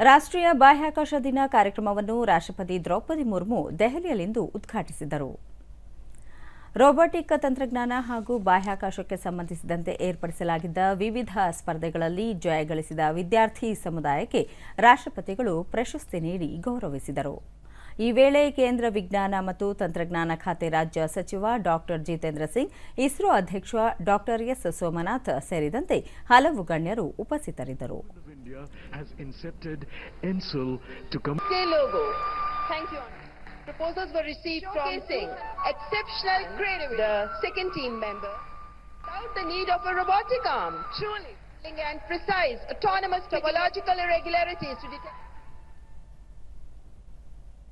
ರಾಷ್ಟ್ರೀಯ ಬಾಹ್ಯಾಕಾಶ ದಿನ ಕಾರ್ಯಕ್ರಮವನ್ನು ರಾಷ್ಟ್ರಪತಿ ದ್ರೌಪದಿ ಮುರ್ಮು ದೆಹಲಿಯಲ್ಲಿಂದು ಉದ್ಘಾಟಿಸಿದರು. ರೋಬೋಟಿಕ್ ತಂತ್ರಜ್ಞಾನ ಹಾಗೂ ಬಾಹ್ಯಾಕಾಶಕ್ಕೆ ಸಂಬಂಧಿಸಿದಂತೆ ಏರ್ಪಡಿಸಲಾಗಿದ್ದ ವಿವಿಧ ಸ್ಪರ್ಧೆಗಳಲ್ಲಿ ಜಯಗಳಿಸಿದ ವಿದ್ಯಾರ್ಥಿ ಸಮುದಾಯಕ್ಕೆ ರಾಷ್ಟ್ರಪತಿಗಳು ಪ್ರಶಸ್ತಿ ನೀಡಿ ಗೌರವಿಸಿದರು. ಈ ವೇಳೆ ಕೇಂದ್ರ ವಿಜ್ಞಾನ ಮತ್ತು ತಂತ್ರಜ್ಞಾನ ಖಾತೆ ರಾಜ್ಯ ಸಚಿವ ಡಾಕ್ಟರ್ ಜಿತೇಂದ್ರ ಸಿಂಗ್ ಇಸ್ರೋ ಅಧ್ಯಕ್ಷ ಡಾಕ್ಟರ್ ಎಸ್ ಸೋಮನಾಥ್ ಸೇರಿದಂತೆ ಹಲವು ಗಣ್ಯರು ಉಪಸ್ಥಿತರಿದ್ದರು.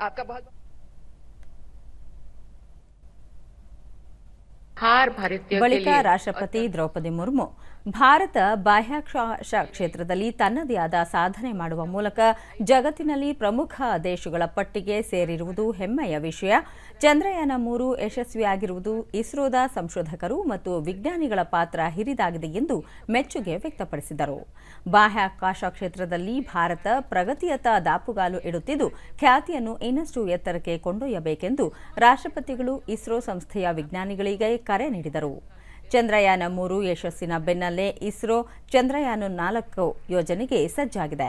आपका बहुत ಬಳಿಕ ರಾಷ್ಟ್ರಪತಿ ದ್ರೌಪದಿ ಮುರ್ಮು ಭಾರತ ಬಾಹ್ಯಾಕಾಶ ಕ್ಷೇತ್ರದಲ್ಲಿ ತನ್ನದೇ ಆದ ಸಾಧನೆ ಮಾಡುವ ಮೂಲಕ ಜಗತ್ತಿನಲ್ಲಿ ಪ್ರಮುಖ ದೇಶಗಳ ಪಟ್ಟಿಗೆ ಸೇರಿರುವುದು ಹೆಮ್ಮೆಯ ವಿಷಯ. ಚಂದ್ರಯಾನ ಮೂರು ಯಶಸ್ವಿಯಾಗಿರುವುದು ಇಸ್ರೋದ ಸಂಶೋಧಕರು ಮತ್ತು ವಿಜ್ಞಾನಿಗಳ ಪಾತ್ರ ಹಿರಿದಾಗಿದೆ ಎಂದು ಮೆಚ್ಚುಗೆ ವ್ಯಕ್ತಪಡಿಸಿದರು. ಬಾಹ್ಯಾಕಾಶ ಕ್ಷೇತ್ರದಲ್ಲಿ ಭಾರತ ಪ್ರಗತಿಯತ್ತ ದಾಪುಗಾಲು ಇಡುತ್ತಿದ್ದು ಖ್ಯಾತಿಯನ್ನು ಇನ್ನಷ್ಟು ಎತ್ತರಕ್ಕೆ ಕೊಂಡೊಯ್ಯಬೇಕೆಂದು ರಾಷ್ಟ್ರಪತಿಗಳು ಇಸ್ರೋ ಸಂಸ್ಥೆಯ ವಿಜ್ಞಾನಿಗಳಿಗೆ ಕರೆ ನೀಡಿದರು. ಚಂದ್ರಯಾನ ಮೂರು ಯಶಸ್ಸಿನ ಬೆನ್ನಲ್ಲೇ ಇಸ್ರೋ ಚಂದ್ರಯಾನ ನಾಲ್ಕು ಯೋಜನೆಗೆ ಸಜ್ಜಾಗಿದೆ.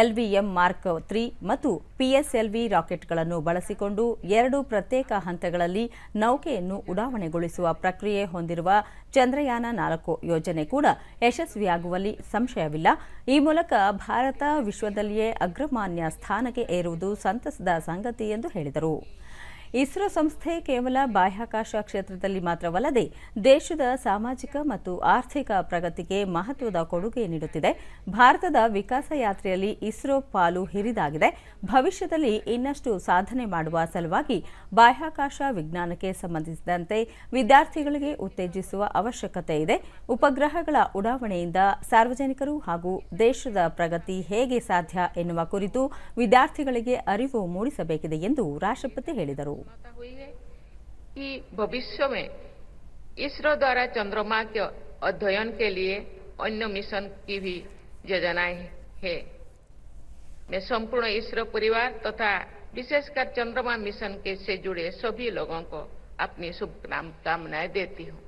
ಎಲ್ವಿಎಂ ಮಾರ್ಕ್ ತ್ರೀ ಮತ್ತು ಪಿಎಸ್ಎಲ್ವಿ ರಾಕೆಟ್ಗಳನ್ನು ಬಳಸಿಕೊಂಡು ಎರಡು ಪ್ರತ್ಯೇಕ ಹಂತಗಳಲ್ಲಿ ನೌಕೆಯನ್ನು ಉಡಾವಣೆಗೊಳಿಸುವ ಪ್ರಕ್ರಿಯೆ ಹೊಂದಿರುವ ಚಂದ್ರಯಾನ ನಾಲ್ಕು ಯೋಜನೆ ಕೂಡ ಯಶಸ್ವಿಯಾಗುವಲ್ಲಿ ಸಂಶಯವಿಲ್ಲ. ಈ ಮೂಲಕ ಭಾರತ ವಿಶ್ವದಲ್ಲಿಯೇ ಅಗ್ರಮಾನ್ಯ ಸ್ಥಾನಕ್ಕೆ ಏರುವುದು ಸಂತಸದ ಸಂಗತಿ ಎಂದು ಹೇಳಿದರು. ಇಸ್ರೋ ಸಂಸ್ಥೆ ಕೇವಲ ಬಾಹ್ಯಾಕಾಶ ಕ್ಷೇತ್ರದಲ್ಲಿ ಮಾತ್ರವಲ್ಲದೆ ದೇಶದ ಸಾಮಾಜಿಕ ಮತ್ತು ಆರ್ಥಿಕ ಪ್ರಗತಿಗೆ ಮಹತ್ವದ ಕೊಡುಗೆ ನೀಡುತ್ತಿದೆ. ಭಾರತದ ವಿಕಾಸ ಯಾತ್ರೆಯಲ್ಲಿ ಇಸ್ರೋ ಪಾಲು ಹಿರಿದಾಗಿದೆ. ಭವಿಷ್ಯದಲ್ಲಿ ಇನ್ನಷ್ಟು ಸಾಧನೆ ಮಾಡುವ ಸಲುವಾಗಿ ಬಾಹ್ಯಾಕಾಶ ವಿಜ್ಞಾನಕ್ಕೆ ಸಂಬಂಧಿಸಿದಂತೆ ವಿದ್ಯಾರ್ಥಿಗಳಿಗೆ ಉತ್ತೇಜಿಸುವ ಅವಶ್ಯಕತೆ ಇದೆ. ಉಪಗ್ರಹಗಳ ಉಡಾವಣೆಯಿಂದ ಸಾರ್ವಜನಿಕರು ಹಾಗೂ ದೇಶದ ಪ್ರಗತಿ ಹೇಗೆ ಸಾಧ್ಯ ಎನ್ನುವ ಕುರಿತು ವಿದ್ಯಾರ್ಥಿಗಳಿಗೆ ಅರಿವು ಮೂಡಿಸಬೇಕಿದೆ ಎಂದು ರಾಷ್ಟ್ರಪತಿ ಹೇಳಿದರು. हो कि भविष्य में इसरो द्वारा चंद्रमा के अध्ययन के लिए अन्य मिशन की भी योजनाएँ है। मैं संपूर्ण इसरो परिवार तथा विशेषकर चंद्रमा मिशन के से जुड़े सभी लोगों को अपनी शुभकामनाएँ देती हूँ।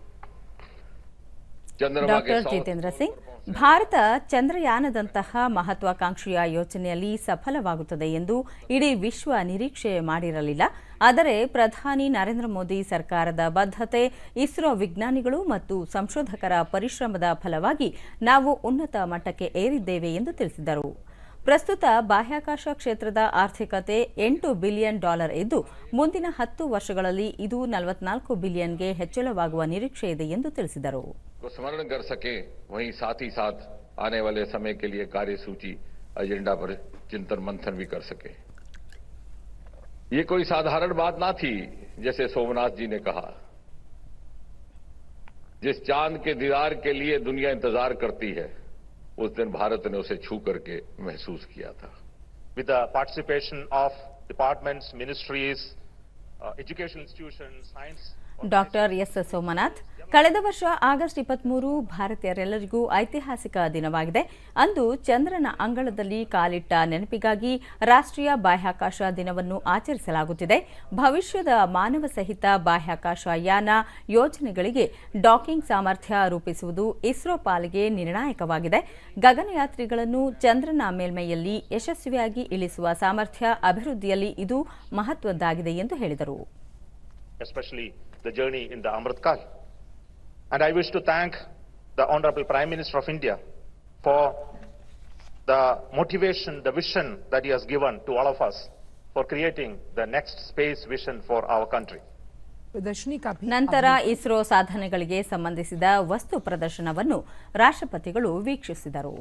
डॉक्टर जितेंद्र सिंह ಭಾರತ ಚಂದ್ರಯಾನದಂತಹ ಮಹತ್ವಾಕಾಂಕ್ಷೆಯ ಯೋಜನೆಯಲ್ಲಿ ಸಫಲವಾಗುತ್ತದೆ ಎಂದು ಇಡೀ ವಿಶ್ವ ನಿರೀಕ್ಷೆ ಮಾಡಿರಲಿಲ್ಲ. ಆದರೆ ಪ್ರಧಾನಿ ನರೇಂದ್ರ ಮೋದಿ ಸರ್ಕಾರದ ಬದ್ಧತೆ, ಇಸ್ರೋ ವಿಜ್ಞಾನಿಗಳು ಮತ್ತು ಸಂಶೋಧಕರ ಪರಿಶ್ರಮದ ಫಲವಾಗಿ ನಾವು ಉನ್ನತ ಮಟ್ಟಕ್ಕೆ ಏರಿದ್ದೇವೆ ಎಂದು ತಿಳಿಸಿದರು. ಪ್ರಸ್ತುತ ಬಾಹ್ಯಾಕಾಶ ಕ್ಷೇತ್ರದ ಆರ್ಥಿಕತೆ ಎಂಟು ಬಿಲಿಯನ್ ಡಾಲರ್ ಇದ್ದು ಮುಂದಿನ ಹತ್ತು ವರ್ಷಗಳಲ್ಲಿ ಇದು ನಲವತ್ನಾಲ್ಕು ಬಿಲಿಯನ್ಗೆ ಹೆಚ್ಚಳವಾಗುವ ನಿರೀಕ್ಷೆ ಇದೆ ಎಂದು ತಿಳಿಸಿದರು. को स्मरण कर सके वहीं साथ ही साथ आने वाले समय के लिए कार्यसूची एजेंडा पर चिंतन मंथन भी कर सके ये कोई साधारण बात ना थी जैसे सोमनाथ जी ने कहा जिस चाँद के दीदार के लिए दुनिया इंतज़ार करती है उस दिन भारत ने उसे छू करके महसूस किया था the participation of departments, ministries, uh, educational institutions, science. Doctor S Somanath. ಕಳೆದ ವರ್ಷ ಆಗಸ್ಟ್ ಇಪ್ಪತ್ಮೂರು ಭಾರತೀಯರೆಲ್ಲರಿಗೂ ಐತಿಹಾಸಿಕ ದಿನವಾಗಿದೆ. ಅಂದು ಚಂದ್ರನ ಅಂಗಳದಲ್ಲಿ ಕಾಲಿಟ್ಟ ನೆನಪಿಗಾಗಿ ರಾಷ್ಟ್ರೀಯ ಬಾಹ್ಯಾಕಾಶ ದಿನವನ್ನು ಆಚರಿಸಲಾಗುತ್ತಿದೆ. ಭವಿಷ್ಯದ ಮಾನವ ಸಹಿತ ಬಾಹ್ಯಾಕಾಶ ಯಾನ ಯೋಜನೆಗಳಿಗೆ ಡಾಕಿಂಗ್ ಸಾಮರ್ಥ್ಯ ರೂಪಿಸುವುದು ಇಸ್ರೋ ಪಾಲಿಗೆ ನಿರ್ಣಾಯಕವಾಗಿದೆ. ಗಗನಯಾತ್ರಿಗಳನ್ನು ಚಂದ್ರನ ಮೇಲ್ಮೈಯಲ್ಲಿ ಯಶಸ್ವಿಯಾಗಿ ಇಳಿಸುವ ಸಾಮರ್ಥ್ಯ ಅಭಿವೃದ್ಧಿಯಲ್ಲಿ ಇದು ಮಹತ್ವದ್ದಾಗಿದೆ ಎಂದು ಹೇಳಿದರು. the journey in the Amrit Kal. And I wish to thank the Honorable Prime Minister of India for the motivation, the vision that he has given to all of us for creating the next space vision for our country. ನಂತರ ಇಸ್ರೋ ಸಾಧನೆಗಳಿಗೆ ಸಂಬಂಧಿಸಿದ ವಸ್ತು ಪ್ರದರ್ಶನವನ್ನು ರಾಷ್ಟ್ರಪತಿಗಳು ವೀಕ್ಷಿಸಿದರು